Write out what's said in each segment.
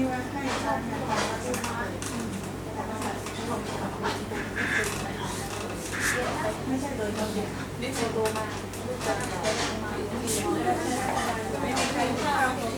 ที่ว่าให้ทานกันมาที่มาไม่ใช่โดยตรงเนี่ยนี่โตมาไม่มีใครข้า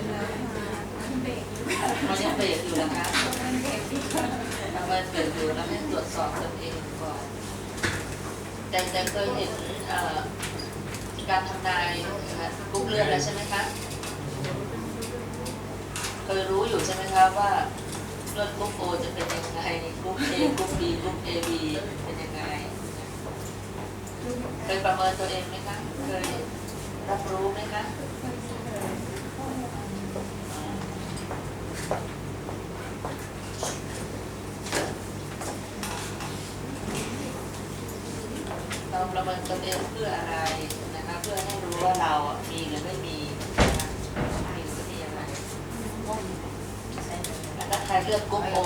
วมาเรายังเบรกอยู่นะคะประเมินเบรกอยู่แล้วให้ตรวจสอบตัวเองก่อนแต่แต่เคยเห็นเอ่อ การทำนายนะคะกรุ๊ปเลือดแล้วใช่ไหมคะเคยรู้อยู่ใช่ไหมคะว่าเลือดกรุ๊ปโอจะเป็นยังไงกรุ๊ปเอกรุ๊ปบีกรุ๊ปเอบีเป็นยังไงเคยประเมินตัวเองไหมคะเคยรับรู้ไหมคะเราประเมินตัวเองเพื่ออะไร อะมีหรือไม่มีมีหรือไม่มีอะไรแล้วถ้าใครเลือกกรุ๊ปโอ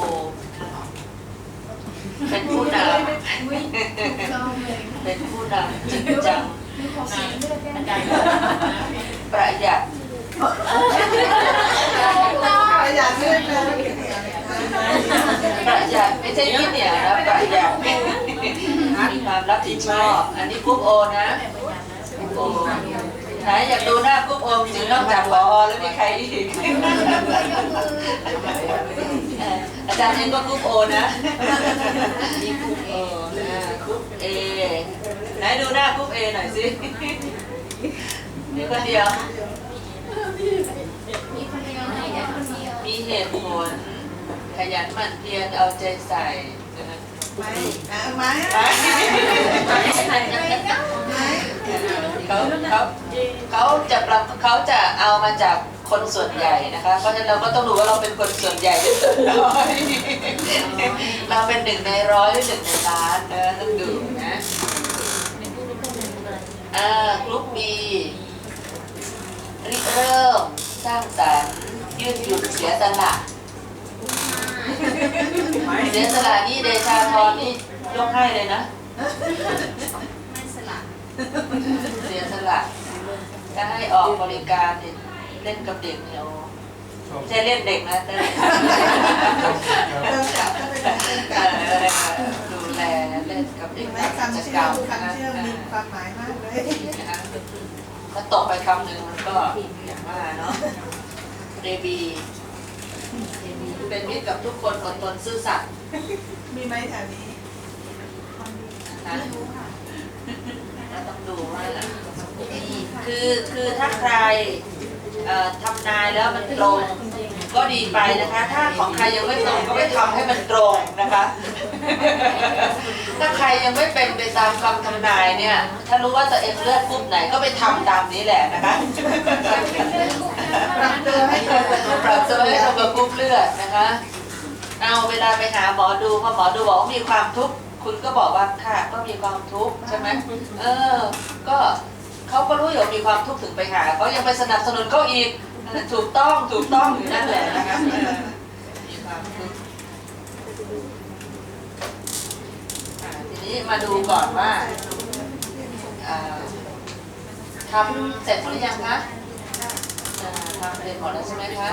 เป็นผู้นำเป็นผู้นำจริงจังประหยัดอยากเลือกนะประหยัดไม่ใช่ที่เหนี่ยนะประหยัดมีความรับผิดชอบอันนี้กรุ๊ปโอนะกรุ๊ปโอ ไหนอยากดูหน้ากรุ๊ปโอจริงๆนอกจากพอแล้วมีใครอีกเอ่ออาจารย์เองก็กรุ๊ปโอนะนี่กรุ๊ปโอนะกรุ๊ปเอไหนดูหน้ากรุ๊ปเอหน่อยสินี่คนเดียวมีเหตุผลขยันหมั่นเพียรเอาใจใส่นะคะไม่เอาไหม เขาเขาเขาจะปรับเขาจะเอามาจากคนส่วนใหญ่นะคะ เพราะฉะนั้นเราก็ต้องดูว่าเราเป็นคนส่วนใหญ่หรือส่วนน้อยเราเป็นหนึ่งในร้อยหรือหนึ่งในล้านเออต้องดูนะอ่ากรุ๊ปบีริเริ่มสร้างสรรค์ยืดหยุ่นเสียสละเสียสละนี่เดชาธรนี่ยกให้เลยนะ เสียสละจะให้ออกบริการเนี่ยเล่นกับเด็กเนี่ยโอ้ไม่ใช่เล่นเด็กนะเต้นเติมกลับก็เป็นเติมกเอลับอดูแลเล่นกับเด็กแม้กิจคำเชื่กรอรมคำเชื่อมีความหมายมากเลยนะคะถ้าตกไปคำหนึ่งมันก็อย่างว่าเนาะเรบีเป็นมิตรกับทุกคนอดทนซื่อสัตย์มีไหมแถวนี้นะคะ ต้องดูว่าคือคือถ้าใครทำนายแล้วมันตรงก็ดีไปนะคะ ถ้าของใครยังไม่ตรงก็ไปทำให้มันตรงนะคะ ถ้าใครยังไม่เป็นไปตามคำทำนายเนี่ย ถ้ารู้ว่าตัวเองเลือดกรุ๊ปไหนก็ไปทำตามนี้แหละนะคะปรับตัวให้ตรงกับปรับตัวให้ตรงกับกรุ๊ปเลือดนะคะ เอาเวลาไปหาหมอดูพอหมอดูบอกว่ามีความทุกข์ คุณก็บอกว่าค่ะก็มีความทุกข์ใช่ไหมเออ ก็เขาก็รู้อยู่ว่ามีความทุกข์ถึงไปหาเขายังไปสนับสนุนเขาอีกเออถูกต้องถูกต้องอยู่นั่นแหละนะคะเออมีความทุกข์อ่าทีนี้มาดูก่อนว่าอ่าทำเสร็จหรือยังคะอ่าทำเสร็จหมดแล้วใช่ไหมคะ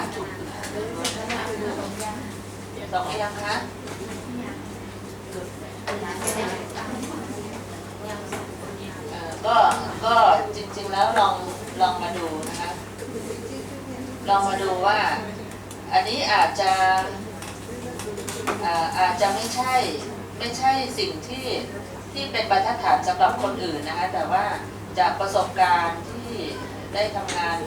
สองหรือยังคะเอ่อ ก็ก็จริงๆแล้วลองลองมาดูนะคะ ลองมาดูว่า อันนี้อาจจะอาจจะไม่ใช่ไม่ใช่สิ่งที่ที่เป็นบรรทัดฐานสำหรับคนอื่นนะคะ แต่ว่าจากประสบการณ์ที่ได้ทำงาน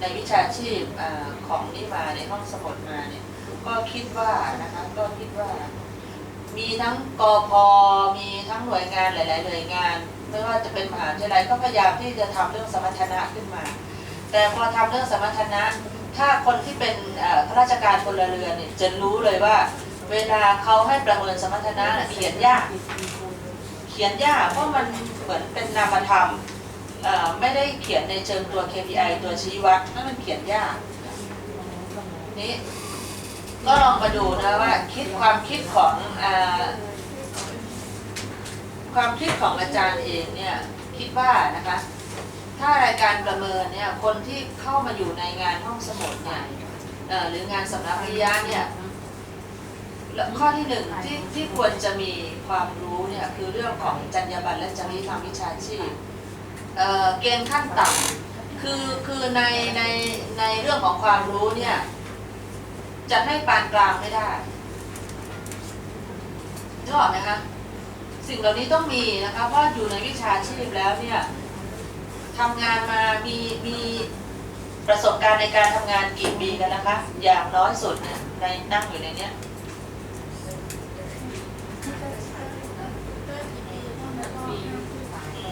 ในวิชาชีพอของนี่มาในห้องสมุดมาเนี่ยก็คิดว่านะคะก็คิดว่า มีทั้งกอพมีทั้งหน่วยงานหลาย ๆ หน่วยงาน ไม่ว่าจะเป็นมหาวิทยาลัยก็พยายามที่จะทำเรื่องสมรรถนะขึ้นมา แต่พอทำเรื่องสมรรถนะ ถ้าคนที่เป็นเอ่อข้าราชการพลเรือนเนี่ยจะรู้เลยว่า เวลาเขาให้ประเมินสมรรถนะน่ะเขียนยากเขียนยากเพราะมันเหมือนเป็นนามธรรมเอ่อไม่ได้เขียนในเชิงตัว KPI ตัวชี้วัดนั่นมันเขียนยากนี่ ก็ลองมาดูนะว่าคิดความคิดของอความคิดของอาจารย์เองเนี่ยคิดว่านะคะ ถ้ารายการประเมินเนี่ยคนที่เข้ามาอยู่ในงานห้องสมุดเนี่ยหรืองานสำนักวิทยาเนี่ยข้อที่หนึ่งที่ที่ควรจะมีความรู้เนี่ยคือเรื่องของจรรยาบรรณและจริยธรรมวิชาชีพเเกณฑ์ขั้นต่ำคือคือในในในเรื่องของความรู้เนี่ย จะให้ปานกลางไม่ได้นึกออกไหมคะสิ่งเหล่านี้ต้องมีนะคะเพราะอยู่ในวิชาชีพแล้วเนี่ยทำงานมามีมีประสบการณ์ในการทำงานกี่ปีกันนะคะ อย่างน้อยสุดเนี่ยในนั่งอยู่ในเนี้ย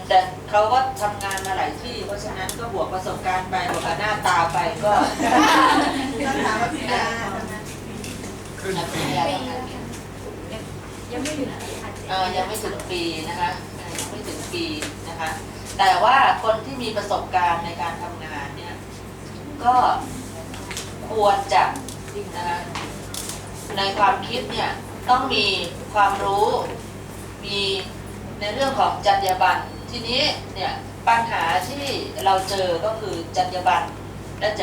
แต่เขาก็ทำงานมาหลายที่ เพราะฉะนั้นก็บวกประสบการณ์ไปบวกหน้าตาไปก็ ต้องถามว่าพี่ดา ขึ้นปียังไม่ถึงเออยังไม่ถึงปีนะคะยังไม่ถึงปีนะคะ แต่ว่าคนที่มีประสบการณ์ในการทำงานเนี่ย ก็ควรจะนะคะในความคิดเนี่ยต้องมีความรู้ มีในเรื่องของจรรยาบรรณทีนี้เนี่ยปัญหาที่เราเจอก็คือจรรยาบรรณและจ